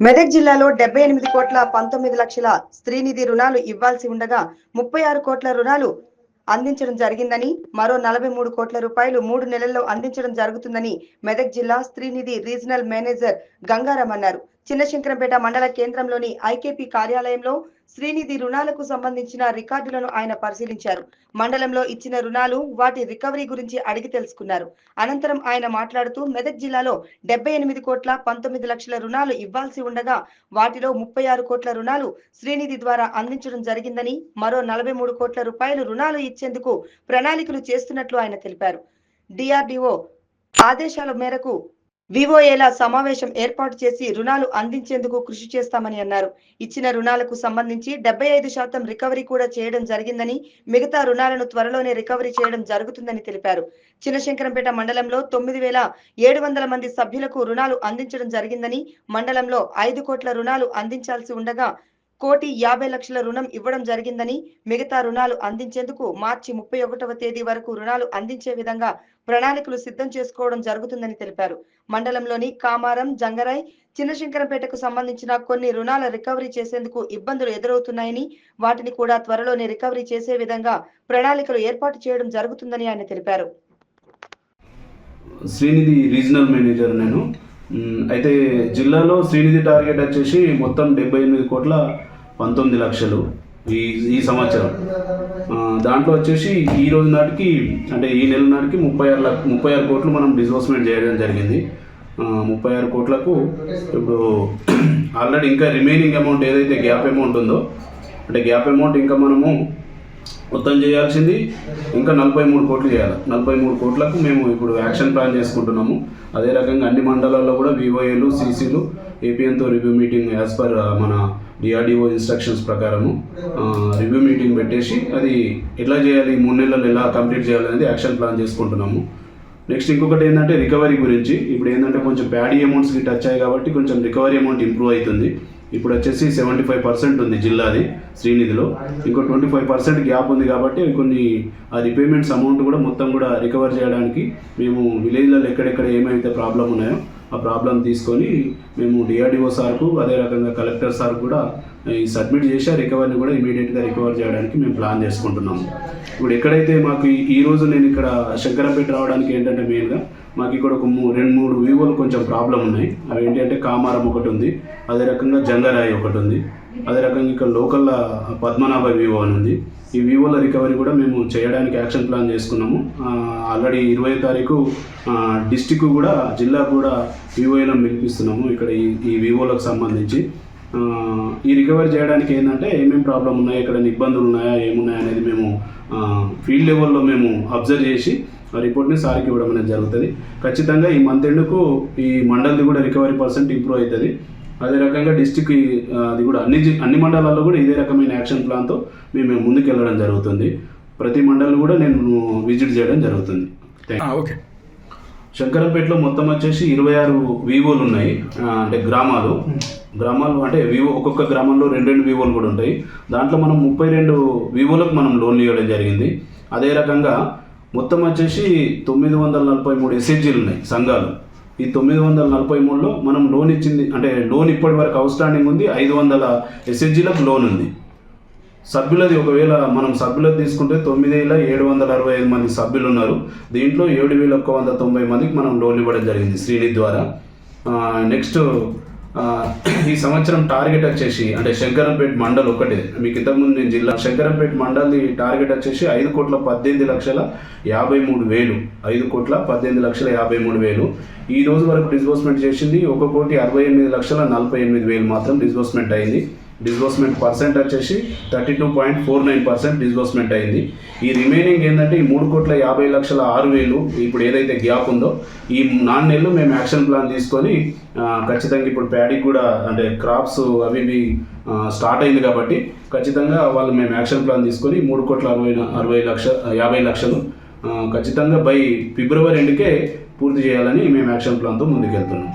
మెదక్ జిల్లాలో డెబ్బై ఎనిమిది కోట్ల పంతొమ్మిది లక్షల స్త్రీనిధి రుణాలు ఇవ్వాల్సి ఉండగా ముప్పై ఆరు కోట్ల రుణాలు అందించడం జరిగిందని మరో నలభై మూడు కోట్ల రూపాయలు మూడు నెలల్లో అందించడం జరుగుతుందని మెదక్ జిల్లా స్త్రీనిధి రీజనల్ మేనేజర్ గంగారాం అన్నారు. చిన్నశంకరంపేట మండల కేంద్రంలోని ఐకేపీ కార్యాలయంలో శ్రీనిధి రుణాలకు సంబంధించిన రికార్డులను ఆయన పరిశీలించారు. మండలంలో ఇచ్చిన రుణాలు వాటి రికవరీ గురించి అడిగి తెలుసుకున్నారు. అనంతరం ఆయన మాట్లాడుతూ మెదక్ జిల్లాలో డెబ్బై ఎనిమిది కోట్ల పంతొమ్మిది లక్షల రుణాలు ఇవ్వాల్సి ఉండగా వాటిలో ముప్పై ఆరు కోట్ల రుణాలు శ్రీనిధి ద్వారా అందించడం జరిగిందని మరో నలభై మూడు కోట్ల రూపాయలు రుణాలు ఇచ్చేందుకు ప్రణాళికలు చేస్తున్నట్లు ఆయన తెలిపారు. డిఆర్డిఓ ఆదేశాల మేరకు వివోఏల సమావేశం ఏర్పాటు చేసి రుణాలు అందించేందుకు కృషి చేస్తామని అన్నారు. ఇచ్చిన రుణాలకు సంబంధించి డెబ్బై ఐదు శాతం రికవరీ కూడా చేయడం జరిగిందని మిగతా రుణాలను త్వరలోనే రికవరీ చేయడం జరుగుతుందని తెలిపారు. చిన్నశంకరంపేట మండలంలో తొమ్మిది వేల ఏడు వందల మంది సభ్యులకు రుణాలు అందించడం జరిగిందని మండలంలో ఐదు కోట్ల రుణాలు అందించాల్సి ఉండగా కోటి యాభై లక్షల రుణం ఇవ్వడం జరిగిందని మిగతా రుణాలు అందించేందుకు మార్చి ముప్పై ఒకటవ తేదీ వరకు రుణాలు అందించే విధంగా ప్రణాళికలు సిద్ధం చేసుకోవడం జరుగుతుందని తెలిపారు. మండలంలోని కామారం జంగరాయ్ చిన్నశంకరంపేటకు సంబంధించిన కొన్ని రుణాల రికవరీ చేసేందుకు ఇబ్బందులు ఎదురవుతున్నాయని వాటిని కూడా త్వరలోనే రికవరీ చేసే విధంగా ప్రణాళికలు ఏర్పాటు చేయడం జరుగుతుందని ఆయన తెలిపారు. శ్రీనిధి రీజనల్ మేనేజర్ నేను. అయితే జిల్లాలో శ్రీనిధి టార్గెట్ వచ్చేసి మొత్తం డెబ్బై ఎనిమిది కోట్ల పంతొమ్మిది లక్షలు ఈ ఈ సంవత్సరం. దాంట్లో వచ్చేసి ఈ రోజు నాటికి అంటే ఈ నెల నాటికి ముప్పై ఆరు లక్ష ముప్పై ఆరు కోట్లు మనం డిస్బర్స్మెంట్ చేయడం జరిగింది. ముప్పై ఆరు కోట్లకు ఇప్పుడు ఆల్రెడీ ఇంకా రిమైనింగ్ అమౌంట్ ఏదైతే గ్యాప్ అమౌంట్ ఉందో అంటే గ్యాప్ అమౌంట్ ఇంకా మనము మొత్తం చేయాల్సింది. ఇంకా నలభై మూడు కోట్లు చేయాలి. నలభై మూడు కోట్లకు మేము ఇప్పుడు యాక్షన్ ప్లాన్ చేసుకుంటున్నాము. అదే రకంగా అన్ని మండలాల్లో కూడా వివోఏలు సీసీలు ఏపీఎన్తో రివ్యూ మీటింగ్ యాజ్ పర్ మన డిఆర్డిఓ ఇన్స్ట్రక్షన్స్ ప్రకారము uh, రివ్యూ మీటింగ్ పెట్టేసి అది ఎట్లా చేయాలి మూడు నెలలు ఎలా కంప్లీట్ చేయాలి అనేది యాక్షన్ ప్లాన్ చేసుకుంటున్నాము. నెక్స్ట్ ఇంకొకటి ఏంటంటే రికవరీ గురించి. ఇప్పుడు ఏంటంటే కొంచెం ప్యాడీ అమౌంట్స్కి టచ్ అయ్యాయి కాబట్టి కొంచెం రికవరీ అమౌంట్ ఇంప్రూవ్ అవుతుంది. ఇప్పుడు వచ్చేసి సెవెంటీ ఫైవ్ పర్సెంట్ ఉంది జిల్లాది శ్రీనిధిలో. ఇంకో ట్వంటీ ఫైవ్ పర్సెంట్ గ్యాప్ ఉంది కాబట్టి కొన్ని ఆ రిపేమెంట్స్ అమౌంట్ కూడా మొత్తం కూడా రికవర్ చేయడానికి మేము విలేజ్లలో ఎక్కడెక్కడ ఏమైతే ప్రాబ్లం ఉన్నాయో ఆ ప్రాబ్లం తీసుకొని మేము డిఆర్డిఓ సార్కు అదే రకంగా కలెక్టర్ సార్ కూడా ఈ సబ్మిట్ చేసి ఆ రికవరీని కూడా ఇమీడియట్గా రికవర్ చేయడానికి మేము ప్లాన్ చేసుకుంటున్నాము. ఇప్పుడు ఎక్కడైతే మాకు ఈ- రోజు నేను ఇక్కడ శంకరంపేట రావడానికి ఏంటంటే మెయిన్గా మాకు ఇక్కడ ఒక రెండు మూడు వివోలు కొంచెం ప్రాబ్లం ఉన్నాయి. అవి ఏంటంటే కామారం ఒకటి ఉంది అదే రకంగా జంగరాయి ఒకటి ఉంది. అదే రకంగా ఇక్కడ లోకల్ పద్మనాభ వివో అని ఉంది. ఈ వివోల రికవరీ కూడా మేము చేయడానికి యాక్షన్ ప్లాన్ చేసుకున్నాము. ఆల్రెడీ ఇరవై తారీఖు డిస్టిక్ కూడా జిల్లా కూడా వివోలను పిలిపిస్తున్నాము ఇక్కడ ఈ ఈ వివోలకు సంబంధించి. ఈ రికవరీ చేయడానికి ఏంటంటే ఏమేమి ప్రాబ్లం ఉన్నాయి ఎక్కడ ఇబ్బందులు ఉన్నాయా ఏమున్నాయా అనేది మేము ఫీల్డ్ లెవెల్లో మేము అబ్జర్వ్ చేసి ఆ రిపోర్ట్ని సార్కి ఇవ్వడం అనేది జరుగుతుంది. ఖచ్చితంగా ఈ మంత్ ఎండ్కు ఈ మండలిది కూడా రికవరీ పర్సెంట్ ఇంప్రూవ్ అవుతుంది. అదే రకంగా డిస్టిక్ అది కూడా అన్ని అన్ని మండలాల్లో కూడా ఇదే రకమైన యాక్షన్ ప్లాన్తో మేము ముందుకు వెళ్ళడం జరుగుతుంది. ప్రతి మండలం కూడా నేను విజిట్ చేయడం జరుగుతుంది. ఓకే. శంకరంపేటలో మొత్తం వచ్చేసి ఇరవై ఆరు వివోలు ఉన్నాయి అంటే గ్రామాలు. గ్రామాలు అంటే వివో ఒక్కొక్క గ్రామంలో రెండు రెండు వివోలు కూడా ఉంటాయి. దాంట్లో మనం ముప్పై రెండు వివోలకు మనం లోన్లు ఇవ్వడం జరిగింది. అదే రకంగా మొత్తం వచ్చేసి తొమ్మిది వందల నలభై మూడు ఎస్హెచ్జీలు ఉన్నాయి సంఘాలు. ఈ తొమ్మిది వందల నలభై మూడులో మనం లోన్ ఇచ్చింది అంటే లోన్ ఇప్పటి వరకు అవుట్స్టాండింగ్ ఉంది ఐదు వందల ఎస్హెచ్జీలకు లోన్ ఉంది. సభ్యులది ఒకవేళ మనం సభ్యులది తీసుకుంటే తొమ్మిది వేల ఏడు వందల అరవై ఐదు మంది సభ్యులు ఉన్నారు. దీంట్లో ఏడు వేల ఒక్క వంద తొంభై మందికి మనం లోన్ ఇవ్వడం జరిగింది శ్రీని ద్వారా. నెక్స్ట్ ఈ సంవత్సరం టార్గెట్ వచ్చేసి అంటే శంకరంపేట మండల్ ఒకటే. మీకు ఇంతకుముందు నేను జిల్లా శంకరంపేట మండల్ది టార్గెట్ వచ్చేసి ఐదు కోట్ల పద్దెనిమిది లక్షల యాభై మూడు వేలు. ఐదు కోట్ల పద్దెనిమిది లక్షల యాభై మూడు వేలు. ఈ రోజు వరకు డిస్బర్స్మెంట్ చేసింది ఒక కోటి అరవై ఎనిమిది లక్షల నలభై ఎనిమిది వేలు మాత్రం డిస్బర్స్మెంట్ అయింది. డిస్బర్స్మెంట్ పర్సెంట్ వచ్చేసి thirty two point four nine percent disbursement అయింది. ఈ రిమైనింగ్ ఏంటంటే ఈ మూడు కోట్ల యాభై లక్షల ఆరు వేలు ఇప్పుడు ఏదైతే గ్యాప్ ఉందో ఈ నాలుగు నెలలు మేము యాక్షన్ ప్లాన్ తీసుకొని ఖచ్చితంగా ఇప్పుడు ప్యాడీ కూడా అంటే క్రాప్స్ అవి ఇవి స్టార్ట్ అయింది కాబట్టి ఖచ్చితంగా వాళ్ళు మేము యాక్షన్ ప్లాన్ తీసుకొని మూడు కోట్ల అరవై అరవై లక్ష యాభై లక్షలు ఖచ్చితంగా బై ఫిబ్రవరి ఎండ్కే పూర్తి చేయాలని మేము యాక్షన్ ప్లాన్తో ముందుకెళ్తున్నాం.